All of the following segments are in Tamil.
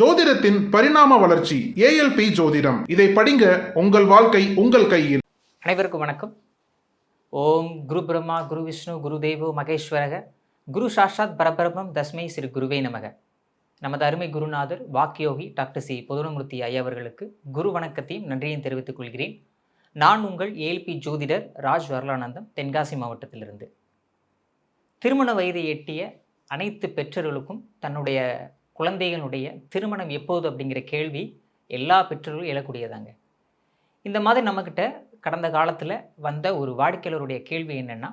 ஜோதிடத்தின் பரிணாம வளர்ச்சி ஏஎல்பி ஜோதிடம். இதை படிங்க உங்கள் வாழ்க்கை உங்கள் கையில். அனைவருக்கும் வணக்கம். ஓம் குரு பிரம்மா குரு விஷ்ணு குரு தேவோ மகேஸ்வரக. குரு சாஷாத் பரபிரமம் தஸ்மை ஸ்ரீ குருவே நமக. நமது அருமை குருநாதர் வாக்கியோகி டாக்டர் சி. பொதுனமூர்த்தி ஐயா அவர்களுக்கு குரு வணக்கத்தையும் நன்றியும் தெரிவித்துக் கொள்கிறேன். நான் உங்கள் ஏஎல்பி ஜோதிடர் ராஜ் வரலானந்தம் தென்காசி மாவட்டத்திலிருந்து. திருமண வயதை எட்டிய அனைத்து பெற்றோர்களுக்கும் தன்னுடைய குழந்தைகளுடைய திருமணம் எப்போது அப்படிங்கிற கேள்வி எல்லா பெற்றோர்களும் எழக்கூடியதாங்க. இந்த மாதிரி நம்மக்கிட்ட கடந்த காலத்தில் வந்த ஒரு வாடிக்கையாளருடைய கேள்வி என்னென்னா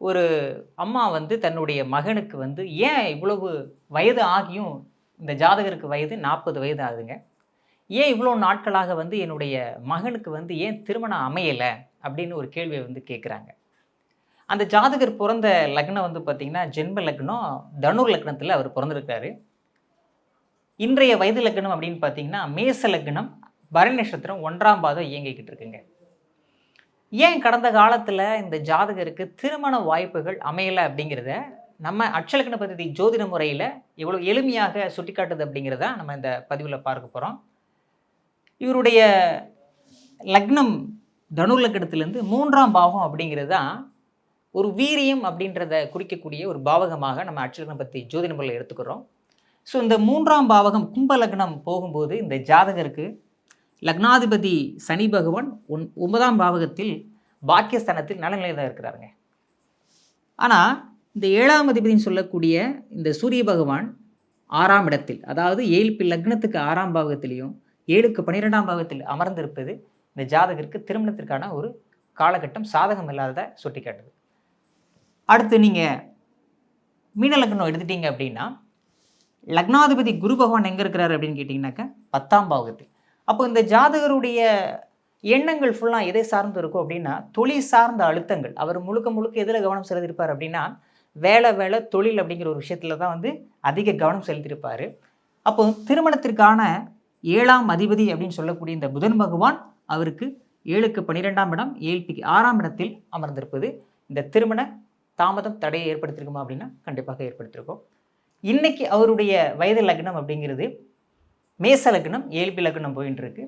ஒரு அம்மா வந்து தன்னுடைய மகனுக்கு வந்து ஏன் இவ்வளவு வயது ஆகியும் இந்த ஜாதகருக்கு வயது நாற்பது வயது ஆகுதுங்க. ஏன் இவ்வளோ நாட்களாக வந்து என்னுடைய மகனுக்கு வந்து ஏன் திருமணம் அமையலை அப்படின்னு ஒரு கேள்வியை வந்து கேட்குறாங்க அந்த ஜாதகர் பிறந்த லக்னம் வந்து பார்த்திங்கன்னா ஜென்ம லக்னம் தனுர் லக்னத்தில் அவர் பிறந்திருக்காரு. இன்றைய வயது லக்னம் அப்படின்னு பார்த்தீங்கன்னா மேச லக்னம் பரணி நட்சத்திரம் ஒன்றாம் பாதம் இயங்கிக்கிட்டு இருக்குங்க. ஏன் கடந்த காலத்தில் இந்த ஜாதகருக்கு திருமண வாய்ப்புகள் அமையலை அப்படிங்கிறத நம்ம அட்சலக்கண பദ്ധதி ஜோதிட முறையில் எவ்வளோ எளிமையாக சுட்டிக்காட்டுது அப்படிங்கிறத நம்ம இந்த பதிவில் பார்க்க போகிறோம் இவருடைய லக்னம் தனு லக்னத்திலேருந்து மூன்றாம் பாவம் அப்படிங்கிறது தான் ஒரு வீரியம் அப்படின்றத குறிக்கக்கூடிய ஒரு பாவகமாக நம்ம அட்சலக்கணம் பற்றி ஜோதி முறையில் எடுத்துக்கிறோம். ஸோ இந்த மூன்றாம் பாவகம் கும்ப லக்னம் போகும்போது இந்த ஜாதகருக்கு லக்னாதிபதி சனி பகவான் ஒன் ஒன்பதாம் பாவகத்தில் பாக்கியஸ்தானத்தில் நலநிலையில் தான் இருக்கிறாருங்க. ஆனால் இந்த ஏழாம் அதிபதினு சொல்லக்கூடிய இந்த சூரிய பகவான் ஆறாம் இடத்தில் அதாவது ஏழு லக்னத்துக்கு ஆறாம் பாவகத்திலையும் ஏழுக்கு பன்னிரெண்டாம் பாவகத்தில் அமர்ந்திருப்பது இந்த ஜாதகருக்கு திருமணத்திற்கான ஒரு காலகட்டம் சாதகம் இல்லாததை சுட்டி காட்டுது அடுத்து நீங்கள் மீன லக்னம் எடுத்துட்டீங்க அப்படின்னா லக்னாதிபதி குரு பகவான் எங்கே இருக்கிறாரு அப்படின்னு கேட்டிங்கனாக்கா பத்தாம் பாவகத்தில் அப்போ இந்த ஜாதகருடைய எண்ணங்கள் ஃபுல்லாக எதை சார்ந்து இருக்கும் அப்படின்னா தொழில் சார்ந்த அழுத்தங்கள். அவர் முழுக்க முழுக்க எதில் கவனம் செலுத்தியிருப்பார் அப்படின்னா வேலை வேலை தொழில் அப்படிங்கிற ஒரு விஷயத்தில் தான் வந்து அதிக கவனம் செலுத்தியிருப்பார் அப்போ திருமணத்திற்கான ஏழாம் அதிபதி அப்படின்னு சொல்லக்கூடிய இந்த புதன் பகவான் அவருக்கு ஏழுக்கு பன்னிரெண்டாம் இடம் ஏழ்பிக்கு ஆறாம் இடத்தில் அமர்ந்திருப்பது இந்த திருமண தாமதம் தடையை ஏற்படுத்தியிருக்குமா அப்படின்னா கண்டிப்பாக ஏற்படுத்தியிருக்கோம். இன்றைக்கி அவருடைய வயது லக்னம் அப்படிங்கிறது மேச லக்னம் ஏழ்பி லக்னம் போயின்னு இருக்கு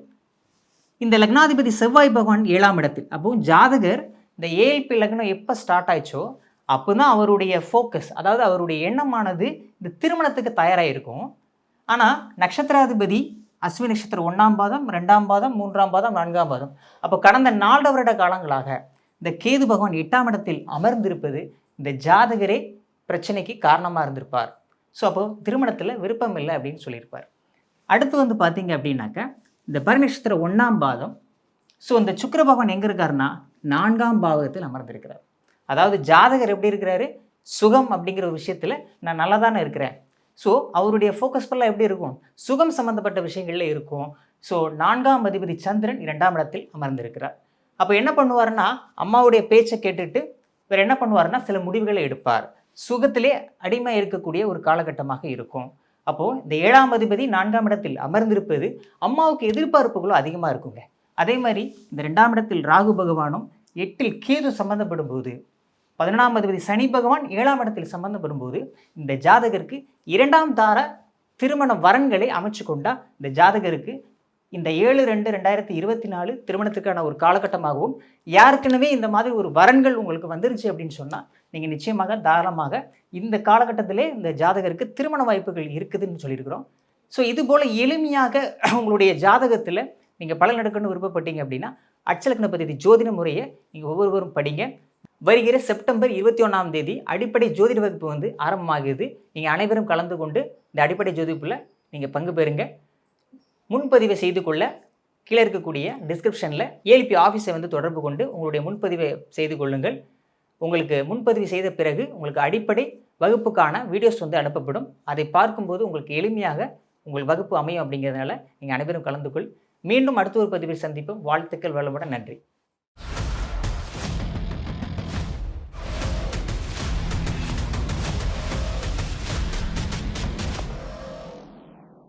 இந்த லக்னாதிபதி செவ்வாய் பகவான் ஏழாம் இடத்தில். அப்போ ஜாதகர் இந்த ஏஎல்பி லக்னம் எப்போ ஸ்டார்ட் ஆயிடுச்சோ அப்போ தான் அவருடைய ஃபோக்கஸ் அதாவது அவருடைய எண்ணமானது இந்த திருமணத்துக்கு தயாராக இருக்கும் ஆனால் நட்சத்திராதிபதி அஸ்வினி நட்சத்திரம் ஒன்றாம் பாதம் ரெண்டாம் பாதம் மூன்றாம் பாதம் நான்காம் பாதம். அப்போ கடந்த நாலு வருட காலங்களாக இந்த கேது பகவான் எட்டாம் இடத்தில் அமர்ந்திருப்பது இந்த ஜாதகரே பிரச்சனைக்கு காரணமாக இருந்திருப்பார். ஸோ அப்போ திருமணத்தில் விருப்பம் இல்லை அப்படின்னு சொல்லியிருப்பார். அடுத்து வந்து பார்த்தீங்க அப்படின்னாக்கா இந்த பரநட்சத்திரம் ஒன்றாம் பாதம். ஸோ இந்த சுக்கர பகவான் எங்கே இருக்காருன்னா நான்காம் பாவகத்தில் அமர்ந்திருக்கிறார். அதாவது ஜாதகர் எப்படி இருக்கிறாரு? சுகம் அப்படிங்கிற ஒரு விஷயத்தில் நான் நல்லா தானே இருக்கிறேன். ஸோ அவருடைய ஃபோக்கஸ் ஃபுல்லாக எப்படி இருக்கும்? சுகம் சம்மந்தப்பட்ட விஷயங்களில் இருக்கும். ஸோ நான்காம் அதிபதி சந்திரன் இரண்டாம் இடத்தில் அமர்ந்திருக்கிறார். அப்போ என்ன பண்ணுவார்னா அம்மாவுடைய பேச்சை கேட்டுட்டு இவர் என்ன பண்ணுவார்னா சில முடிவுகளை எடுப்பார். சுகத்திலே அடிமை இருக்கக்கூடிய ஒரு காலகட்டமாக இருக்கும். அப்போது இந்த ஏழாம் அதிபதி நான்காம் இடத்தில் அமர்ந்திருப்பது அம்மாவுக்கு எதிர்பார்ப்புகளும் அதிகமாக இருக்குங்க. அதே மாதிரி இந்த ரெண்டாம் இடத்தில் ராகு பகவானும் எட்டில் கேது சம்மந்தப்படும் போது பதினொன்றாம் அதிபதி சனி பகவான் ஏழாம் இடத்தில் சம்மந்தப்படும் போது இந்த ஜாதகருக்கு இரண்டாம் தார திருமண வரன்களை அமைச்சு கொண்டா இந்த ஜாதகருக்கு இந்த ஏழு ரெண்டு ரெண்டாயிரத்தி இருபத்தி நாலு திருமணத்துக்கான ஒரு காலகட்டமாகவும் யாருக்குனவே இந்த மாதிரி ஒரு வரன்கள் உங்களுக்கு வந்துருச்சு அப்படின்னு சொன்னால் நீங்கள் நிச்சயமாக தாராளமாக இந்த காலகட்டத்திலே இந்த ஜாதகருக்கு திருமண வாய்ப்புகள் இருக்குதுன்னு சொல்லியிருக்கிறோம். ஸோ இது போல் எளிமையாக உங்களுடைய ஜாதகத்தில் நீங்கள் பலன் எடுக்கணும்னு விருப்பப்பட்டீங்க அப்படின்னா அச்சலக்ன பദ്ധதி ஜோதிட முறையை நீங்கள் ஒவ்வொருவரும் படிங்க. வருகிற செப்டம்பர் இருபத்தி ஒன்றாம் தேதி அடிப்படை ஜோதிட வகுப்பு வந்து ஆரம்பமாகுது நீங்கள் அனைவரும் கலந்து கொண்டு இந்த அடிப்படை ஜோதிப்பில் நீங்கள் பங்கு பெறுங்க. முன்பதிவை செய்து கொள்ள கீழே இருக்கக்கூடிய டிஸ்கிரிப்ஷனில் ஏலிபி ஆஃபீஸை வந்து தொடர்பு கொண்டு உங்களுடைய முன்பதிவை செய்து கொள்ளுங்கள். உங்களுக்கு முன்பதிவு செய்த பிறகு உங்களுக்கு அடிப்படை வகுப்புக்கான வீடியோஸ் வந்து அனுப்பப்படும். அதை பார்க்கும்போது உங்களுக்கு எளிமையாக உங்கள் வகுப்பு அமையும் அப்படிங்கிறதுனால நீங்கள் அனைவரும் கலந்து கொள். மீண்டும் அடுத்த ஒரு பதிவில் சந்திப்போம். வாழ்த்துக்கள் வளமுடன். நன்றி.